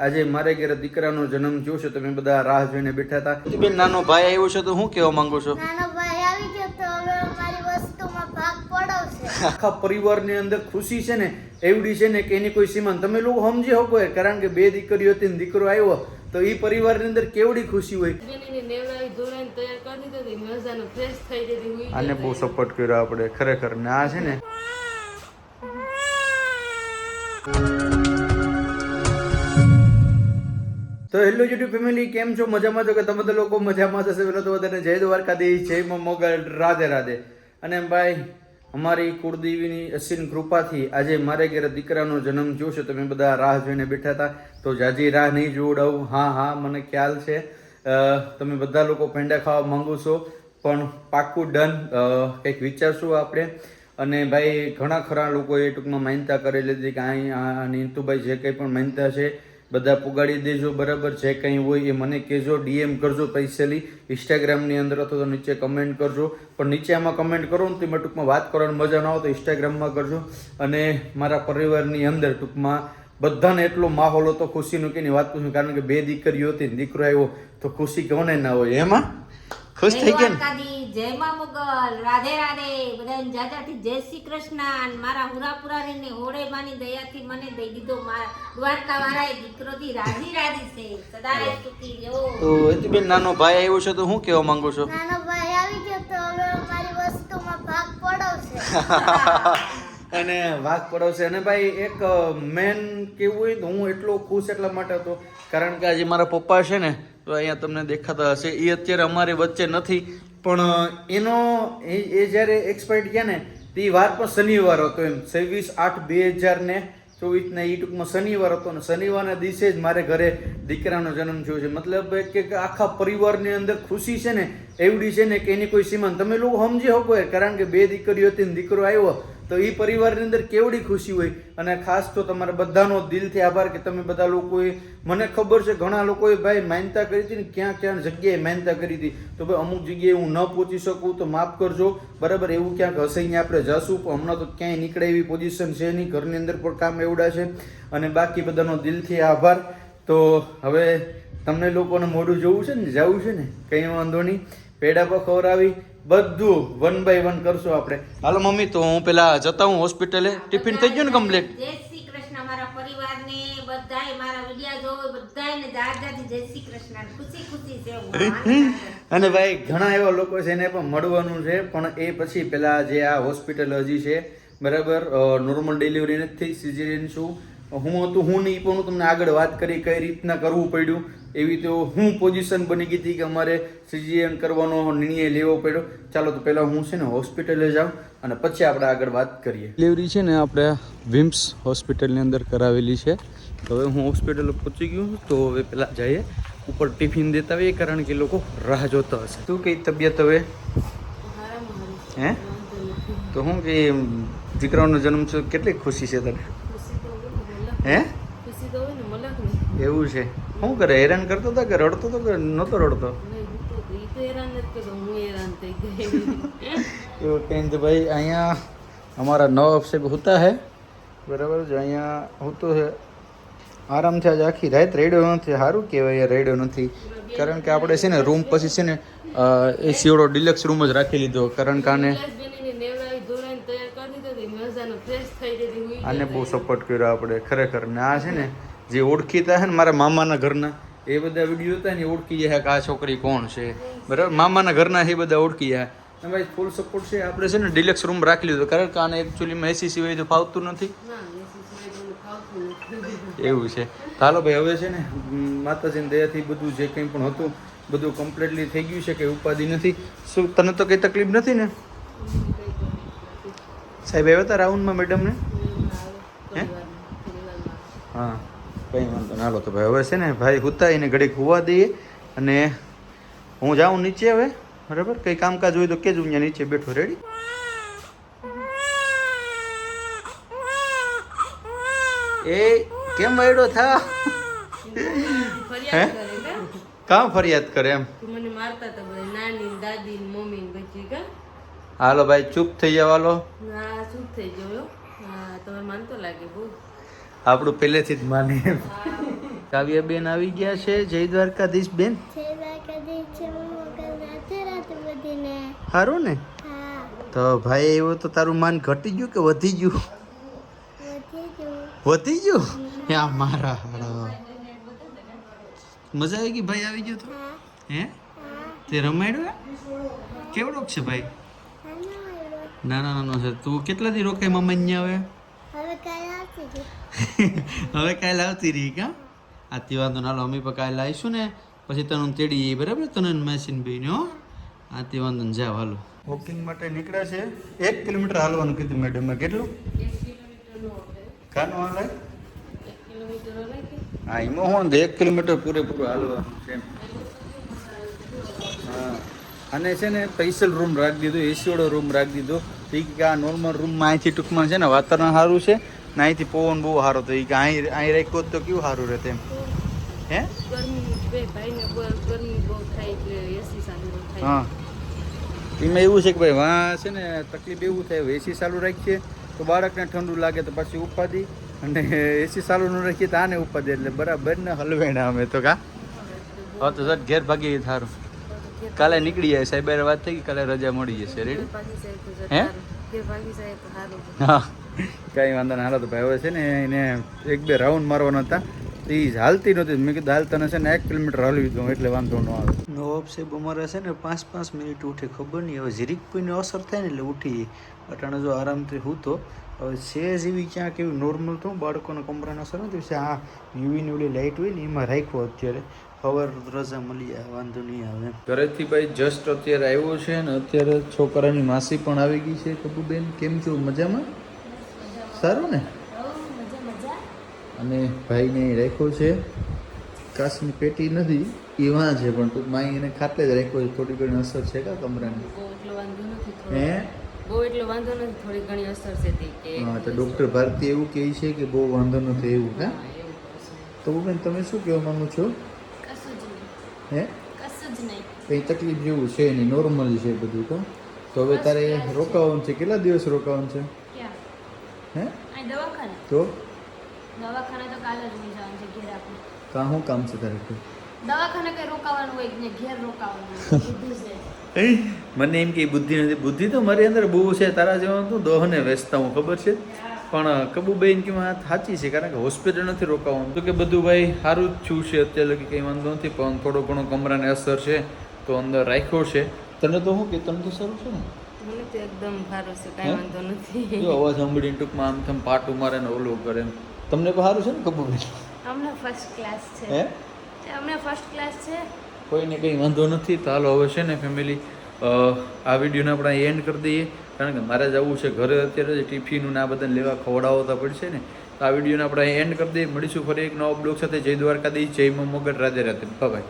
આજે મારે ઘરે દીકરાનો જન્મ થયો છે તમે બધા રાહ જોઈને બેઠા હતા. બેન નાનો ભાઈ આવ્યો છે તો હું કહેવા માંગુ છો? નાનો ભાઈ આવી ગયો તો હવે અમારી વસ્તુમાં ભાગ પડાવશે આખા પરિવારની અંદર ખુશી છે ને એવડી છે ને કે એની કોઈ સીમા તમે લોકો સમજી શકો કારણ કે બે દીકરીઓ હતી ને દીકરો આવ્યો તો એ પરિવારની અંદર કેવડી ખુશી હોય? આને બહુ સપોર્ટ કર્યો આપણે ખરેખર. ને આ છે ને તો હેલો યુટ્યુબ ફેમિલી કેમ છો? મજામાં છો કે તમે તો લોકો મજામાં થશે પેલો તો વધારે જય દ્વારકાધીશ, જય મોગલ, રાધે રાધે. અને ભાઈ, અમારી કુળદેવીની અસીન કૃપાથી આજે મારે ઘેરે દીકરાનો જન્મ જોયો છે. તમે બધા રાહ જોઈને બેઠા હતા. તો જાજી રાહ નહીં જોડાવું હા હા, મને ખ્યાલ છે. તમે બધા લોકો પેંડા ખાવા માંગો છો. પણ પાક્કું ડન કંઈક વિચારશું આપણે. અને ભાઈ, ઘણા ખરા લોકોએ ટૂંકમાં માન્યતા કરેલી હતી કે અહીં નીતુભાઈ જે કંઈ પણ માન્યતા છે બધા પુગાડી દેજો, બરાબર? જે કંઈ હોય એ મને કહેજો, ડીએમ કરજો પૈસેલી ઇન્સ્ટાગ્રામની અંદર અથવા તો નીચે કમેન્ટ કરજો. પણ નીચે આમાં કમેન્ટ કરો ને તેમાં ટૂંકમાં વાત કરવાની મજા ના આવે તો ઇન્સ્ટાગ્રામમાં કરજો. અને મારા પરિવારની અંદર ટૂંકમાં બધાને એટલો માહોલ હતો ખુશીનો કે વાત પૂછું, કારણ કે બે દીકરીઓ હતી દીકરો આવ્યો તો ખુશી કોને ના હોય, એમાં? ખુશ થઈ ગયા ને? જય માં મોગલ રાધે રાધે બધાને જાજાથી જય શ્રી કૃષ્ણ અને મારા હુરાપુરારીને હોળે માની દયાથી મને દઈ દીધો મારા દ્વારકા વાળાએ દીકરોથી રાજી રાજી છે. સદાય સુખી રહો તો એતીબેન નાનો ભાઈ આવ્યો છે તો હું કહેવા માંગુ છું? નાનો ભાઈ આવી ગયો તો હવે મારી વસ્તુમાં ભાગ પડાવશે અને વાઘ પડોશે અને ભાઈ એક મેન કેવું હોય તો હું એટલો ખુશ એટલા માટે હતો. કારણ કે આજે મારા પપ્પા છે ને તો અહીંયા તમને દેખાતા હશે. એ અત્યારે અમારી વચ્ચે નથી, પણ એનો, એ જ્યારે એક્સપાયર્ડ ગયા ને, તે વાર પણ શનિવાર હતો એમ. છવ્વીસ આઠ બે હજાર ને ચોવીસના એ ટૂંકમાં શનિવાર હતો અને શનિવારના દિવસે જ મારે ઘરે દીકરાનો જન્મ થયો છે. મતલબ કે આખા પરિવારની અંદર ખુશી છે ને, એવડી છે ને કે એની કોઈ સીમા તમે લોકો સમજી શકો કારણ કે બે દીકરીઓ હતી ને દીકરો આવ્યો તો એ પરિવારની અંદર કેવડી ખુશી હોય? અને ખાસ તો તમારા બધાનો દિલથી આભાર કે તમે બધા લોકોએ, મને ખબર છે ઘણા લોકોએ ભાઈ માન્યતા કરી હતી ને ક્યાં ક્યાં જગ્યાએ માન્યતા કરી હતી. તો ભાઈ અમુક જગ્યાએ હું ન પહોંચી શકું તો માફ કરજો. બરાબર, એવું ક્યાંક હશે અહીંયા આપણે જશું, પણ હમણાં તો ક્યાંય નીકળે એવી પોઝિશન છે નહીં. ઘરની અંદર પણ કામ એવડા છે. અને બાકી બધાનો દિલથી આભાર. તો હવે તમને લોકોને મોઢું જોવું છે ને? જવું છે ને? કંઈ વાંધો નહીં. પેડા પર ખવડાવી. બધું વન બાય વન કરશું આપણે. હાલો મમ્મી તો હું પેલા જતા હું હોસ્પિટલે. ટિફિન થઈ ગયું ને કમ્પ્લીટ જય શ્રી કૃષ્ણ મારા પરિવારને બધાય મારા વિડિયા જોવો બધાયને જાજાથી જય શ્રી કૃષ્ણ. ખુશી ખુશી જેવું અને ભાઈ ઘણા એવા લોકો છે એને પણ મળવાનું છે પણ એ પછી પેલા જે આ હોસ્પિટલ હજી છે બરાબર નોર્મલ ડિલિવરી નથી સિઝેરિયન છું હું હતું હું નહીં પણ હું તમને આગળ વાત કરી કઈ રીતના કરવું પડ્યું એવી તો હું પોઝિશન બની ગઈ હતી કે અમારે સીજીએન કરવાનો નિર્ણય લેવો પડ્યો. ચાલો તો પહેલાં હું છે ને હોસ્પિટલે જાઉં અને પછી આપણે આગળ વાત કરીએ. ડિલિવરી છે ને આપણે વિમ્સ હોસ્પિટલની અંદર કરાવેલી છે. તો હવે હું હોસ્પિટલ પહોંચી ગયું તો હવે પહેલાં જઈએ. ઉપર ટિફિન દેતા હોય કારણ કે લોકો રાહ જોતા હશે. તું કઈ તબિયત હવે? હે? તો હું કે દીકરાનો જન્મ છે કેટલી ખુશી છે તને? હે? એવું છે. શું કરે હેરાન કરતો હતો કે રડતો હતો કે નહોતો રડતો? હું હું એવું તો ભાઈ અહીંયા અમારા નવ સાહેબ હોતા હે. બરાબર છે અહીંયા હોતો છે આરામથી આજે આખી રાત રેડ્યો નથી. સારું કહેવાય રેડ્યો નથી. કારણ કે આપણે છે ને રૂમ પછી છે ને એ સીવડો ડિલક્સ રૂમ જ રાખી લીધો. કારણ કે આને આને બહુ સપોર્ટ કર્યો આપણે. ખરેખર ને આ છે ને જે ઓળખીતા છે ને મારા મામાના ઘરના એ બધા વીડિયો હતા ને ઓળખી જાય કે આ છોકરી કોણ છે. બરાબર? મામાના ઘરના એ બધા ઓળખી જાય ભાઈ ફૂલ સપોર્ટ છે. આપણે છે ને ડિલેક્સ રૂમ રાખી લીધો. કારણ કે આને એકચ્યુઅલીમાં એસી સિવાય તો ફાવતું નથી. એવું છે. હાલો ભાઈ હવે છે ને માતાજી માતાજીની દયાથી બધું જે કંઈ પણ હતું બધું કમ્પ્લીટલી થઈ ગયું છે કે ઉપાધિ નથી. શું તને તો કંઈ તકલીફ નથી ને? સાહેબ આવ્યા હતા રાઉન્ડમાં મેડમને? હે? હા કંઈ વાંધો ના હાલો તો ભાઈ હવે છે ને ભાઈ હુતા એને ઘડીક હોવા દઈએ અને હું જાઉં નીચે હવે બરાબર? કંઈ કામકાજ હોય તો કેજો અહીંયા નીચે બેઠો રેડી એ કેમ વૈડો થા? હે? કામ ફરિયાદ કરે એમ? મને મારતા તો બધા નાની દાદી મમ્મી ને પછી કે? હાલો ભાઈ ચૂપ થઈ જાવ હાલો. ના ચૂપ થઈ ગયો હા. તમે માનતો લાગે બહુ. આપણું પહેલેથી જ માની કાવ્યા બેન આવી ગયા છે જય દ્વારકાધીશ બેન. સારું ને? તો ભાઈ એવું તો તારું માન ઘટી ગયું કે વધી ગયું? વધી ગયું. યા મારા મજા આવી ગઈ ભાઈ આવી ગયો તો? હા. તે રમાડ્યું કેવડોક છે ભાઈ. નાના નાનો છે. તું કેટલા દી રોકાય મમ્મી અહીંયા આવે? હવે કાલ આવતી રહી. હવે કાલે આવતી રહી કા? આથી વાંધો નાલો અમે પણ કાલ આવીશું ને. પછી તને તેડી બરાબર તને મેસીન ભાઈને હો. આથી વાંધો ને જાવ હાલો. વોકિંગ માટે નીકળ્યા છે. એક કિલોમીટર હાલવાનું કીધું મેડમે કેટલું? કાનું હાલે? હા એમાં હું એક કિલોમીટર પૂરેપૂરું હાલવાનું છે અને છે ને સ્પેશિયલ રૂમ રાખી દીધો એસીવાળો રૂમ રાખી દીધો. તો એ કે આ નોર્મલ રૂમમાં અહીંથી ટૂંકમાં છે ને વાતાવરણ સારું છે ને અહીંથી પવન બહુ સારો તો એ કે અહીં અહીં રાખ્યો તો કેવું સારું રહેતે તેમ હે? ગરમી બે ભાઈને બહુ ગરમી બહુ થાય એસી હા. એમાં એવું છે કે ભાઈ વાં છે ને તકલીફ એવું થાય એસી ચાલુ રાખીએ તો બાળકને ઠંડુ લાગે તો પછી ઉપાધિ અને એસી ચાલુ ન રાખીએ તો આને ઉપાધિ એટલે બરાબર ને હલવેણા અમે તો કા? હા તો સર ઘેર ભાગી થારું. કાલે નીકળી જાય સાહેબ વાત થઈ ગઈ કાલે રજા મળી જશે રેડી જાય તો હે? તો હા. કાંઈ વાંધો નહીં હાલો તો ભાઈ હવે છે ને એને એક બે રાઉન્ડ મારવાના હતા. તો એ હાલતી નહોતી. મેં કીધું હાલ તને છે ને એક કિલોમીટર હલવી દઉં એટલે વાંધો ન આવે. નવાબ સાહેબ અમારે છે ને પાંચ પાંચ મિનિટ ઉઠે ખબર નહીં. હવે જીરીક કોઈને અસર થાય ને એટલે ઉઠી અટાણે જો આરામથી હૂતો હવે છે જેવી ક્યાંક એવી નોર્મલ તો બાળકોના કમરાના અસર નથી. આ યુવીની ઓલી લાઇટ હોય ને એમાં રાખ્યો અત્યારે. ખબર રજા મળી જાય વાંધો નહીં આવે ઘરેથી ભાઈ જસ્ટ અત્યારે આવ્યો છે ને અત્યારે છોકરાની માસી પણ આવી ગઈ છે કબુબેન કેમ છો? મજામાં? સારું ને? અને ભાઈને અહીં રાખ્યો છે. કાચની પેટી નથી એ વાં છે પણ ટૂંકમાં અહીં એને ખાટલે જ રાખ્યો છે. થોડી ઘણી અસર છે કા કમરાની? હે? બહુ એટલો વાંધો નથી થોડી ઘણી અસર છે તે કે હા તો ડૉક્ટર ભારતી એવું કહે છે કે બહુ વાંધો નથી એવું હા. તો બેન તમે શું કહેવા માંગો છો? હે? કશું જ નહીં કંઈ તકલીફ જેવું છે નહીં નોર્મલ છે બધું તો. તો હવે તારે રોકાવાનું છે કેટલા દિવસ રોકાવાનું છે? હે? દવાખાને? તો? દવાખાને તો કાલે જ લઈ જવાનું છે ઘેર આપણે. કાં શું કામ છે તારે દવાખાને કઈ રોકાવાનું હોય ને ઘેર રોકાવાનું છે. મને એમ કે બુદ્ધિ નથી. બુદ્ધિ તો મારી અંદર બહુ છે તારા જેવા તું દોહને વેચતા હું ખબર છે? પણ કબુબેન કે વાત સાચી છે કારણ કે હોસ્પિટલ નથી રોકાવાનું. તો કે બધું ભાઈ સારું જ થયું છે અત્યારે લગી કંઈ વાંધો નથી પણ થોડો ઘણો કમરાને અસર છે તો અંદર રાખ્યો છે. તને તો શું કે તને તો સારું છે ને? મને તો એકદમ સારું છે કાંઈ વાંધો નથી. જો અવાજ સાંભળીને ટૂંકમાં આમ થમ પાટું મારે ને ઓલું કરે તમને તો સારું છે ને કબુબેન? હમણાં ફર્સ્ટ ક્લાસ હે? છે હમણાં ફર્સ્ટ ક્લાસ છે. કોઈને કંઈ વાંધો નથી તો હાલો હવે છે ને ફેમિલી આ વિડીયોને આપણે એન્ડ કરી દઈએ. કારણ કે મારે જવું છે ઘરે અત્યારે ટિફિનનું ના બધાને લેવા ખવડાવતા પડશે ને. તો આ વિડીયોને આપણે એન્ડ કરી દઈએ. મળીશું ફરી એક નવા બ્લોગ સાથે. જય દ્વારકાધીશ, જય મા મોગટ રાધે રાધે. બાય